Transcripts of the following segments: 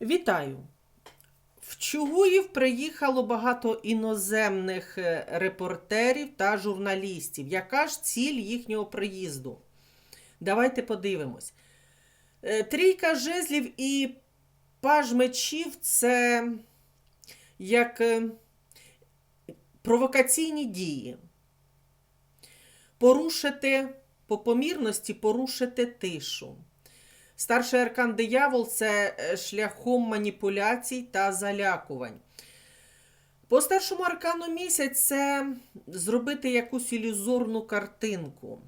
Вітаю! В Чугуїв приїхало багато іноземних е, репортерів та журналістів. Яка ж ціль їхнього приїзду? Давайте подивимось. Е, Трійка жезлів і паж мечів це як е, провокаційні дії. Порушити по помірності порушити тишу. Старший аркан диявол це е, шляхом маніпуляцій та залякувань. По старшому аркану місяць це зробити якусь ілюзорну картинку.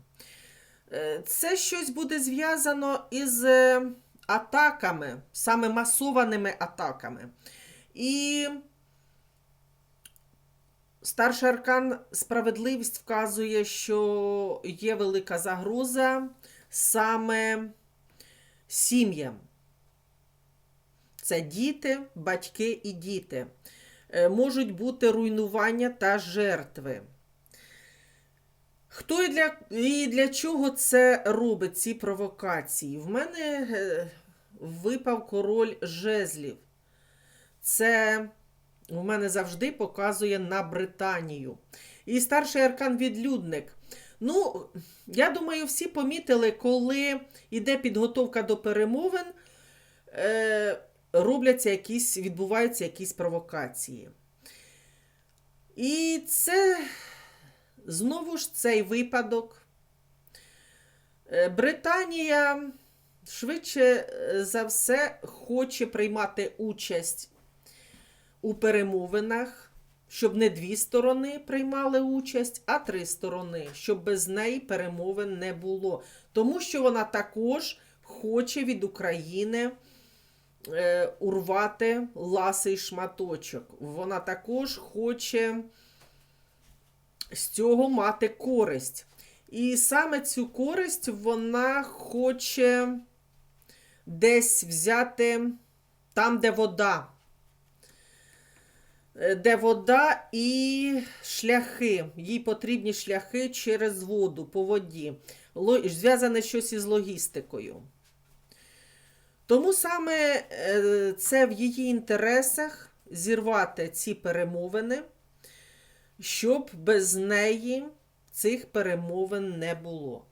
Е, Це щось буде зв'язано із е, атаками, саме масованими атаками. І старший аркан справедливість вказує, що є велика загроза саме сім'ям. Це діти, батьки і діти. Е, Можуть бути руйнування та жертви. Хто і для, і для чого це робить, ці провокації? В мене е, випав король жезлів. Це у мене завжди показує на Британію. І старший аркан відлюдник. Ну, я думаю, всі помітили, коли йде підготовка до перемовин, е, робляться якісь, відбуваються якісь провокації. І це знову ж цей випадок. Е, Британія швидше е, за все хоче приймати участь у перемовинах щоб не дві сторони приймали участь, а три сторони, щоб без неї перемовин не було. Тому що вона також хоче від України е, урвати ласий шматочок. Вона також хоче з цього мати користь. І саме цю користь вона хоче десь взяти там, де вода. Е, де вода і шляхи. Їй потрібні шляхи через воду по воді. Зв'язане щось із логістикою. Тому саме е, це в її інтересах зірвати ці перемовини, щоб без неї цих перемовин не було.